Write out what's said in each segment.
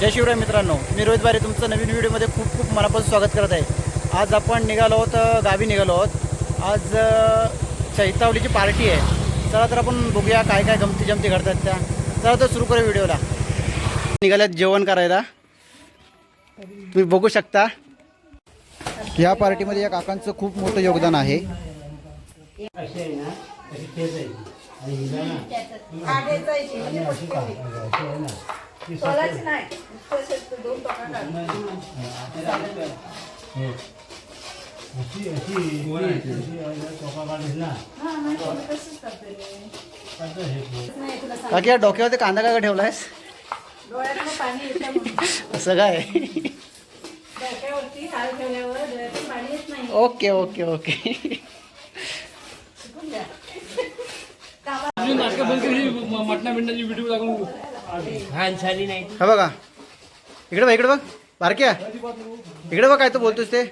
जय शिवराय मित्रांनो मी रोहित बारे तुमचं नवीन व्हिडिओमध्ये खूप खूप मनापासून स्वागत करत आहे. आज आपण निघालो आहोत गावी निघालो आहोत. आज चैतावलीची पार्टी आहे. चला तर आपण बघूया काय काय गमती जमती घडतात त्या. चला तर सुरू करूया व्हिडिओला. निघाल्यात जेवण करायला. तुम्ही बघू शकता. या पार्टीमध्ये या काकांचं खूप मोठं योगदान आहे. सोलाची नाही. तसेच दोन टोका काकी या डोक्यावरती कांदा का ठेवलायस? डोळ्यातलं पाणी येतं म्हणून. असं काय? डोक्यावरती हात ठेवल्यावर डोळ्यातून पाणी येत नाही. Okay okay okay. शिकून द्या केली मटणा बिंडाची व्हिडिओ दाखवून. हा बघा. इकडे बघ इकडे बघ. बारक्या. इकडे बघ काय तू बोलतोस ते.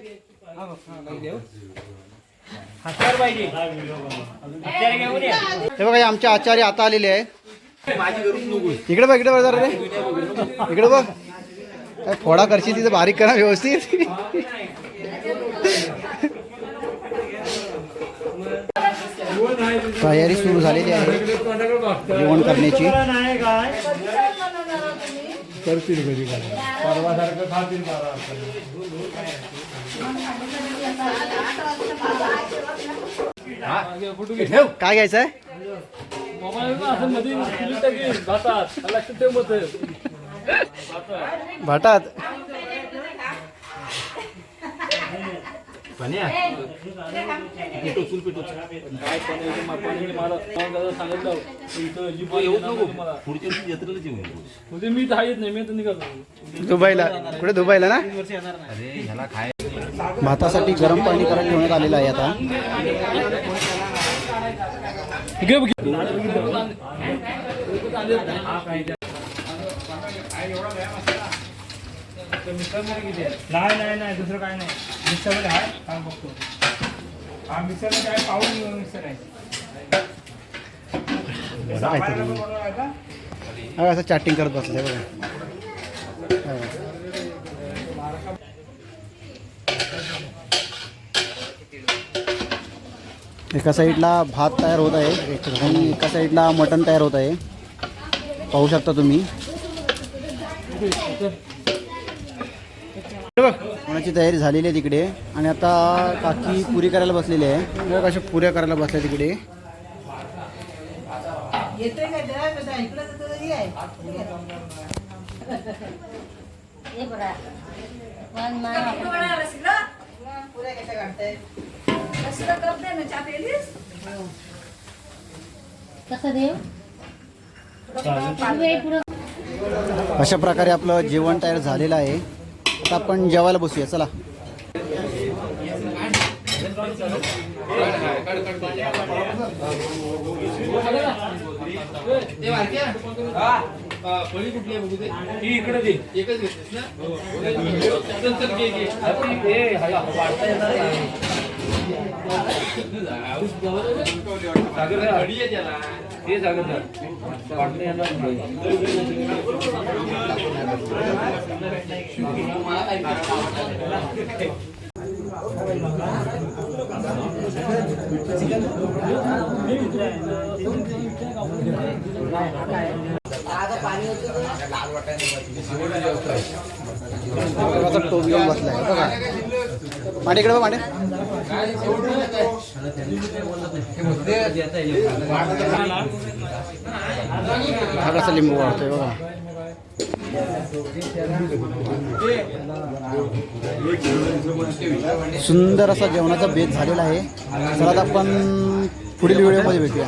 हे बघा हे आमचे आचार्य आता आलेले आहे. इकडे बघ इकडे बघ जरा रे. इकडे बघ. काय फोडा करशील तिथं बारीक करा व्यवस्थित. तयारी सुरू झालेली आहे. जेवण करण्याची. काय घ्यायचं आहे? मोबाईल असं मध्ये clip टाकी भातात. काय मला सांगितलं इथं. पुढच्या जत्रेला जेवण म्हणजे मी तर येत नाही मी तर निघालो. दुबईला. कुठे दुबईला ना? अरे ह्याला खाय. भातासाठी गरम पाणी करायला ठेवण्यात आलेलं आहे आता. इकडे बघ. नाही नाही नाही दुसरं काय नाही. मिक्सरमध्ये आहे काय बघतो. हा मिक्सरमध्ये आहे. मिक्सर आहे? हा, असं चॅटिंग करत बसले बघा. हा. एका साईडला भात तयार होत आहे एक आणि एका साईडला मटण तयार होत आहे. पाहू शकता तुम्ही. बघ, कोणाची तयारी झालेली आहे तिकडे. आणि आता काकी पुरी करायला बसलेली आहे. बघ, कशा पुऱ्या करायला बसल्या तिकडे. हे हे कसं देव अशा प्रकारे आपलं जेवण तयार झालेलं आहे. आता आपण जेवायला बसूया चला. ही टोपी घेऊन बसलाय बघा मांडे इकडे बघ मांडे हा कसा लिंबू वाढतोय बघा सुंदर असा जेवणाचा बेत झालेला आहे. चला आता आपण पुढील व्हिडिओमध्ये भेटूया.